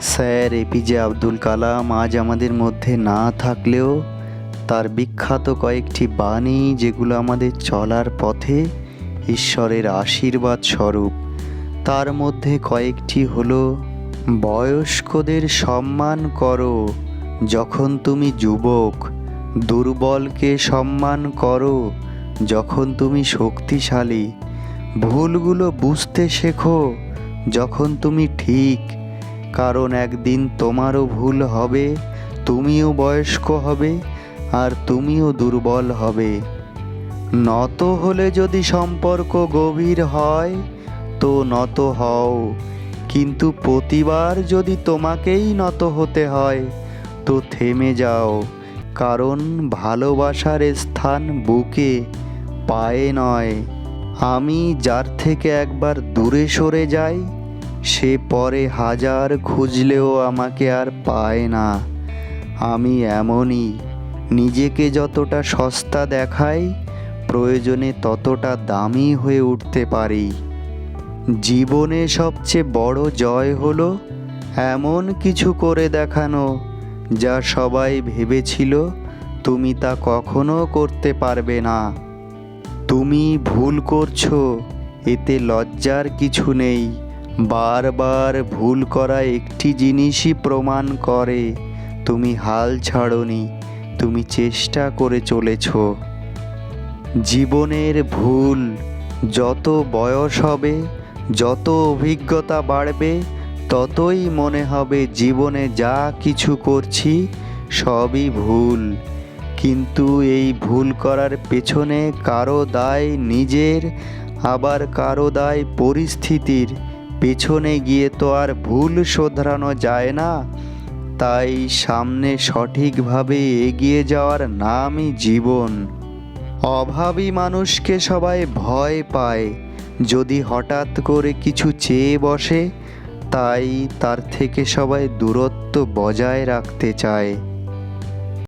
Sir APJ Abdul Kalam আজ আমাদের মধ্যে না থাকলেও তার বিখ্যাত কয়েকটি বাণী যেগুলো আমাদের চলার পথে ঈশ্বরের আশীর্বাদ স্বরূপ। তার মধ্যে কয়েকটি হলো, বয়স্কদের সম্মান করো যখন তুমি যুবক, দুর্বলকে সম্মান করো যখন তুমি শক্তিশালী, ভুলগুলো বুঝতে শেখো যখন তুমি ঠিক কারণ একদিন তোমারও ভুল হবে, তুমিও বয়স্ক হবে আর তুমিও দুর্বল হবে। নত হলে যদি সম্পর্ক গভীর হয়, তো নত হও। কিন্তু প্রতিবার যদি তোমাকেই নত হতে হয়, তো থেমে যাও। কারণ ভালোবাসার স্থান বুকে, পায়ে নয়। আমি যার থেকে একবার দূরে সরে যাই সে পরে হাজার খুঁজলেও আমাকে আর পায় না। আমি এমনই, নিজেকে যতটা সস্তা দেখাই, প্রয়োজনে ততটা দামি হয়ে উঠতে পারি। জীবনে সবচেয়ে বড় জয় হলো এমন কিছু করে দেখানো, যা সবাই ভেবেছিল তুমি তা কখনো করতে পারবে না। তুমি ভুল করছ, এতে লজ্জার কিছু নেই। বারবার ভুল করা একটি জিনিসই প্রমাণ করে। তুমি হাল ছাড়নি, তুমি চেষ্টা করে চলেছো। জীবনের ভুল যত বয়স হবে, যত অভিজ্ঞতা বাড়বে, ততই মনে হবে জীবনে যা কিছু করছি সবই ভুল। কিন্তু এই ভুল করার পেছনে কারও দায় নিজের, আবার কারও দায় পরিস্থিতির। পেছনে গিয়ে তো আর ভুল শোধরানো যায় না। তাই সামনে সঠিকভাবে এগিয়ে যাওয়ার নামই জীবন। অভাবী মানুষকে সবাই ভয় পায়। যদি হঠাৎ করে কিছু চেয়ে বসে, তাই তার থেকে সবাই দূরত্ব বজায় রাখতে চায়।